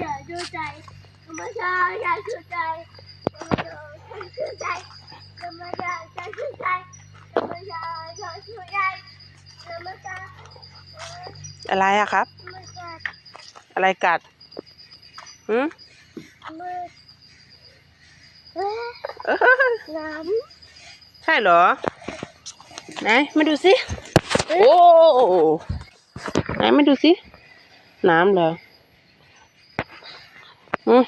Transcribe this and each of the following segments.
อย่าดูใจธรรมชาติอย่าดูใจธรรมชาติอย่าดูใจธรรมชาติอย่าดูใจธรรมชาติอย่าดูใจธรรมชาติอะไรอะครับ อะไรกัดหืมมือเอ๊ะเอ้ยน้ใช่เหรอ ไหน มาดูสิ โอ้ ไหน มาดูสิ น้ำเหรอ อืม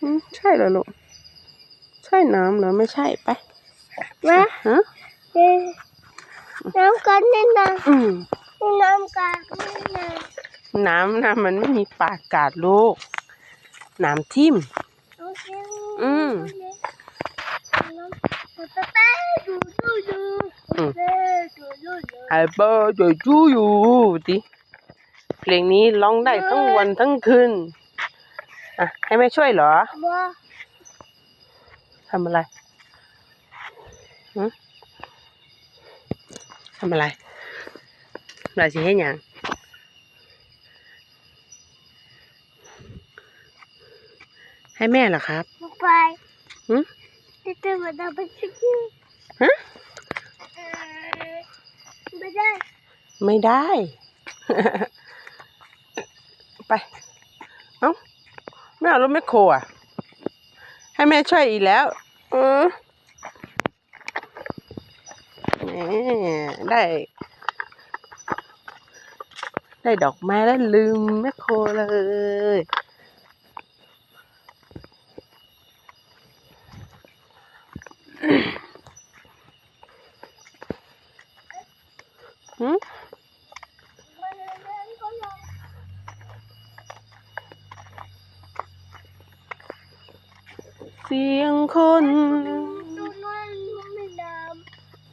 อืมใช่เหรอลูก ใช่น้ำเหรอ ไม่ใช่ไปำนะฮะเอ๊ะน้ำกันนี่นะอืมน้ำกันนี่นะน้ำนะมันไม่มีปากกาดลูก น้ำทิ่มโอเคอืมน้ำป๊าป๊าดูดูดู อืมเอ๊ะดูดูดูไอเบอร์จะจูอยู่ดิเพลงนี้ร้องได้ทั้งวันทั้งคืนอะให้แม่ช่วยเหรอว่าทำอะไรหืทำอะไรเราสิให้หยังให้แม่เหรอครับไปหืมจะจะมาทำเป็นสิ่งฮะเอ่อ ไม่ได้ ไม่ได้ ไป เอ้าไม่เอารถแมคโครอะ ให้แม่ช่วยอีกแล้ว เออได้ ได้ดอกไม้แล้วลืมแมคโครเลยหืม มันเดินก็ลง เสียงคนตรงนั้นไม่น้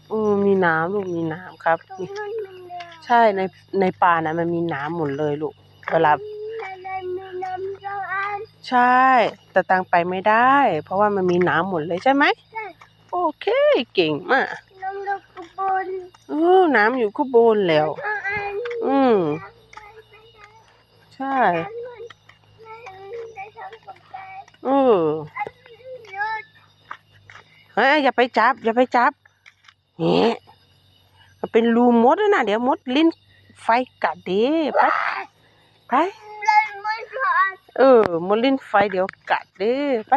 เออมีน้ำลูกมีน้ำครับำตรงนั้นไม่น้ำใช่ในในป่านะมันมีน้ำหมดเลยลูกเวลาในนั้นมีน้ำสองอันใช่ แต่ตังไปไม่ได้ เพราะว่ามันมีน้ำหมดเลยใช่ไหมใช่โอเคเก่งมากน้ำดอกกระบนเออน้ำอยู่ข้างบนแล้วสองอันอืมน้ำไปไม่ได้ใช่อันนั้นได้ทำกับแกเอออันนี้รถ เฮ้ยอย่าไปจับ อย่าไปจับเฮ้มันเป็นรูมดนะเดี๋ยวมดลิ้นไฟกัดเด้ไปไปเออมดลิ้นไฟเดี๋ยวกัดเด้ไป